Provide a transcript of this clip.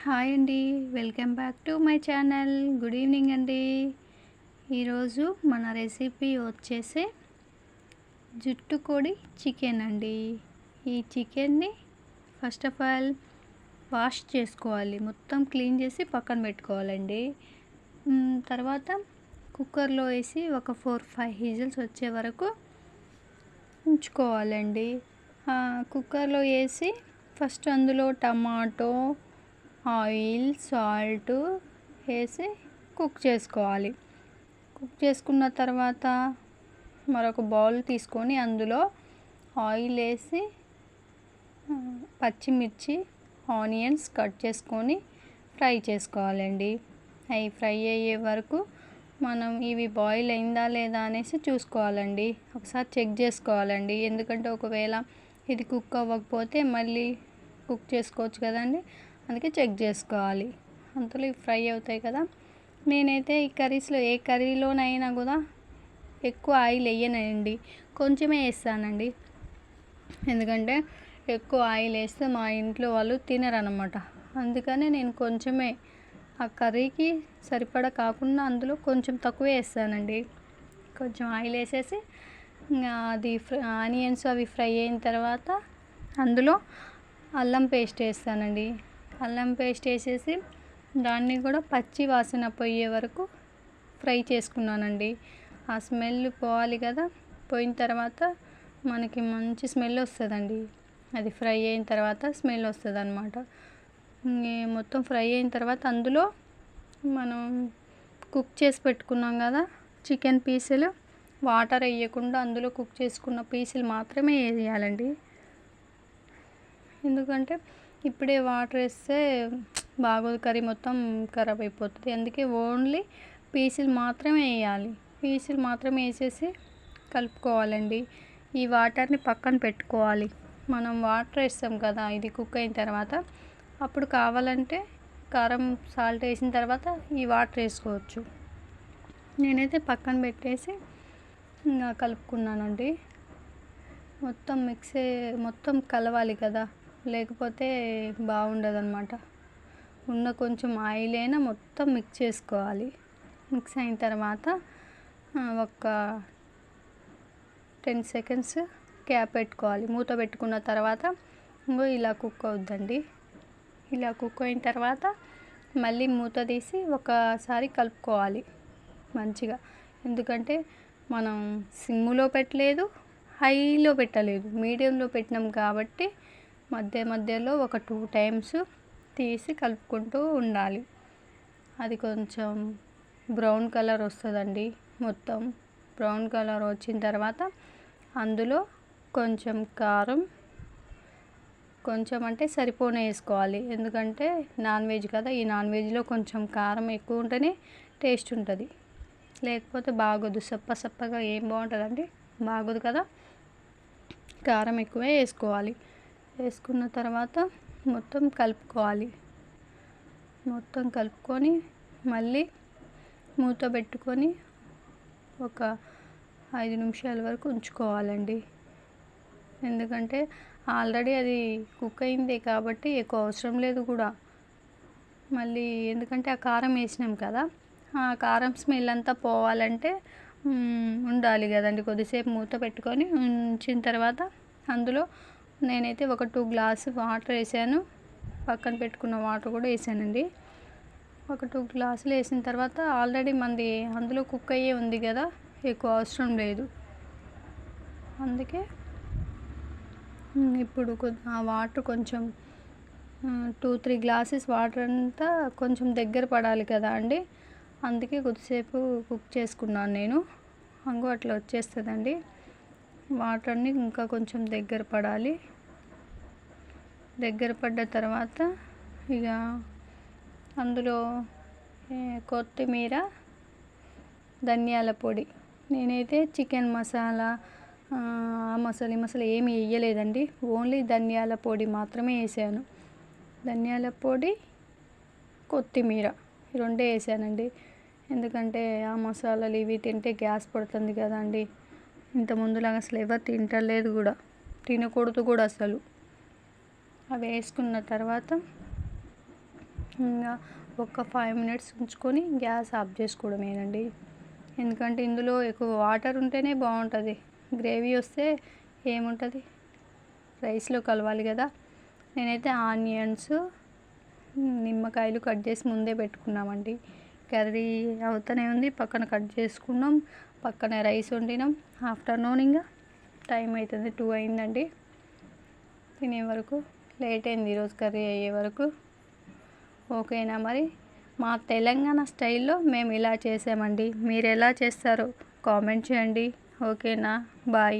Hi అండి. Welcome back to my channel. Good evening అండి. ఈరోజు మన రెసిపీ వచ్చేసి జుట్టు కోడి చికెన్ అండి. ఈ చికెన్ని ఫస్ట్ ఆఫ్ ఆల్ వాష్ చేసుకోవాలి. మొత్తం క్లీన్ చేసి పక్కన పెట్టుకోవాలండి. తర్వాత కుక్కర్లో వేసి ఒక ఫోర్ ఫైవ్ హీజల్స్ వచ్చే వరకు ఉంచుకోవాలండి. కుక్కర్లో వేసి ఫస్ట్ అందులో టమాటో ఆయిల్ సాల్ట్ వేసి కుక్ చేసుకోవాలి. కుక్ చేసుకున్న తర్వాత మరొక బౌల్ తీసుకొని అందులో ఆయిల్ వేసి పచ్చిమిర్చి ఆనియన్స్ కట్ చేసుకొని ఫ్రై చేసుకోవాలండి. అవి ఫ్రై అయ్యే వరకు మనం ఇవి బాయిల్ అయిందా లేదా అనేసి చూసుకోవాలండి. ఒకసారి చెక్ చేసుకోవాలండి. ఎందుకంటే ఒకవేళ ఇది కుక్ అవ్వకపోతే మళ్ళీ కుక్ చేసుకోవచ్చు కదండి. అందుకే చెక్ చేసుకోవాలి. అంతలో ఇవి ఫ్రై అవుతాయి కదా. నేనైతే ఈ కర్రీస్లో ఏ కర్రీలోనైనా కూడా ఎక్కువ ఆయిల్ వేయనండి. కొంచెమే వేస్తానండి. ఎందుకంటే ఎక్కువ ఆయిల్ వేస్తే మా ఇంట్లో వాళ్ళు తినరనమాట అందుకనే నేను కొంచెమే ఆ కర్రీకి సరిపడా కాకుండా అందులో కొంచెం తక్కువే వేస్తానండి. కొంచెం ఆయిల్ వేసేసి ఇంకా అది ఫ్రై ఆనియన్స్ అవి ఫ్రై అయిన తర్వాత అందులో అల్లం పేస్ట్ వేస్తానండి. అల్లం పేస్ట్ వేసేసి దాన్ని కూడా పచ్చి వాసన పోయే వరకు ఫ్రై చేసుకున్నానండి. ఆ స్మెల్ పోవాలి కదా పోయిన తర్వాత మనకి మంచి స్మెల్ వస్తుందండి. అది ఫ్రై అయిన తర్వాత స్మెల్ వస్తుంది అనమాట మొత్తం ఫ్రై అయిన తర్వాత అందులో మనం కుక్ చేసి పెట్టుకున్నాం కదా చికెన్ పీసులు వాటర్ వేయకుండా అందులో కుక్ చేసుకున్న పీసులు మాత్రమే వేయాలండి. ఎందుకంటే ఇప్పుడే వాటర్ వేస్తే బాగోదు కర్రీ మొత్తం ఖరాబ్ అయిపోతుంది. అందుకే ఓన్లీ పీసులు మాత్రమే వేయాలి. పీసులు మాత్రమే వేసేసి కలుపుకోవాలండి. ఈ వాటర్ని పక్కన పెట్టుకోవాలి. మనం వాటర్ వేస్తాం కదా ఇది కుక్ అయిన తర్వాత. అప్పుడు కావాలంటే కారం సాల్ట్ వేసిన తర్వాత ఈ వాటర్ వేసుకోవచ్చు. నేనైతే పక్కన పెట్టేసి ఇంకా కలుపుకున్నానండి. మొత్తం మిక్స్ మొత్తం కలవాలి కదా. లేకపోతే బాగుండదు అనమాట ఉన్న కొంచెం ఆయిల్ అయినా మొత్తం మిక్స్ చేసుకోవాలి. మిక్స్ అయిన తర్వాత ఒక టెన్ సెకండ్స్ క్యాప్ పెట్టుకోవాలి. మూత పెట్టుకున్న తర్వాత ఇంకో ఇలా కుక్ అవుద్దండి. ఇలా కుక్ అయిన తర్వాత మళ్ళీ మూత తీసి ఒకసారి కలుపుకోవాలి మంచిగా. ఎందుకంటే మనం సిమ్ములో పెట్టలేదు హైలో పెట్టలేదు. మీడియంలో పెట్టినాం కాబట్టి మధ్య మధ్యలో ఒక టూ టైమ్స్ తీసి కలుపుకుంటూ ఉండాలి. అది కొంచెం బ్రౌన్ కలర్ వస్తుందండి మొత్తం. బ్రౌన్ కలర్ వచ్చిన తర్వాత అందులో కొంచెం కారం కొంచెం అంటే సరిపోనే వేసుకోవాలి. ఎందుకంటే నాన్ వెజ్ కదా ఈ నాన్ వెజ్లో కొంచెం కారం ఎక్కువ ఉంటేనే టేస్ట్ ఉంటుంది. లేకపోతే బాగోదు సప్ప సప్పగా ఏం బాగుంటుందండి? బాగోదు కదా. కారం ఎక్కువే వేసుకోవాలి. వేసుకున్న తర్వాత మొత్తం కలుపుకోవాలి. మొత్తం కలుపుకొని మళ్ళీ మూత పెట్టుకొని ఒక ఐదు నిమిషాల వరకు ఉంచుకోవాలండి. ఎందుకంటే ఆల్రెడీ అది కుక్ అయింది కాబట్టి ఎక్కువ అవసరం లేదు కూడా. మళ్ళీ ఎందుకంటే ఆ కారం వేసినాం కదా ఆ కారం స్మెల్ అంతా పోవాలంటే ఉండాలి కదండి. కొద్దిసేపు మూత పెట్టుకొని ఉంచిన తర్వాత అందులో నేనైతే ఒక టూ గ్లాస్ వాటర్ వేసాను. పక్కన పెట్టుకున్న వాటర్ కూడా వేసానండి. ఒక టూ గ్లాసులు వేసిన తర్వాత ఆల్రెడీ మంది అందులో కుక్ అయ్యే ఉంది కదా ఎక్కువ అవసరం లేదు. అందుకే ఇప్పుడు ఆ వాటర్ కొంచెం టూ త్రీ గ్లాసెస్ వాటర్ అంతా కొంచెం దగ్గర పడాలి కదా అండి. అందుకే కొద్దిసేపు కుక్ చేసుకున్నాను నేను. అంగు అట్లా వచ్చేస్తుందండి. వాటర్ని ఇంకా కొంచెం దగ్గర పడాలి. దగ్గర పడ్డ తర్వాత ఇక అందులో కొత్తిమీర ధనియాల పొడి. నేనైతే చికెన్ మసాలా ఆ మసాలా ఈ మసాలా ఏమి వేయలేదండి ఓన్లీ ధనియాల పొడి మాత్రమే వేసాను ధనియాల పొడి కొత్తిమీర ఈ రెండే వేసానండి ఎందుకంటే ఆ మసాలాలు ఇవి తింటే గ్యాస్ పడుతుంది కదండి. ఇంత ముందులాగా అసలు ఎవరు తింటలేదు కూడా. తినకూడదు కూడా అసలు. అవి వేసుకున్న తర్వాత ఇంకా ఒక ఫైవ్ మినిట్స్ ఉంచుకొని గ్యాస్ ఆఫ్ చేసుకోవడమేనండి. ఎందుకంటే ఇందులో ఎక్కువ వాటర్ ఉంటేనే బాగుంటుంది. గ్రేవీ వస్తే ఏముంటుంది? రైస్లో కలవాలి కదా. నేనైతే ఆనియన్స్ నిమ్మకాయలు కట్ చేసి ముందే పెట్టుకున్నామండి. కర్రీ అవుతూనే ఉంది. పక్కన కట్ చేసుకున్నాం. పక్కనే రైస్ వండినాం. ఆఫ్టర్నూన్ ఇంకా టైం అవుతుంది టూ అయిందండి. తినే వరకు లేట్ అయింది ఈరోజు కర్రీ అయ్యే వరకు. ఓకేనా మరి? మా తెలంగాణ స్టైల్లో మేము ఇలా చేసామండి. మీరు ఎలా చేస్తారో కామెంట్ చేయండి. ఓకేనా? బాయ్.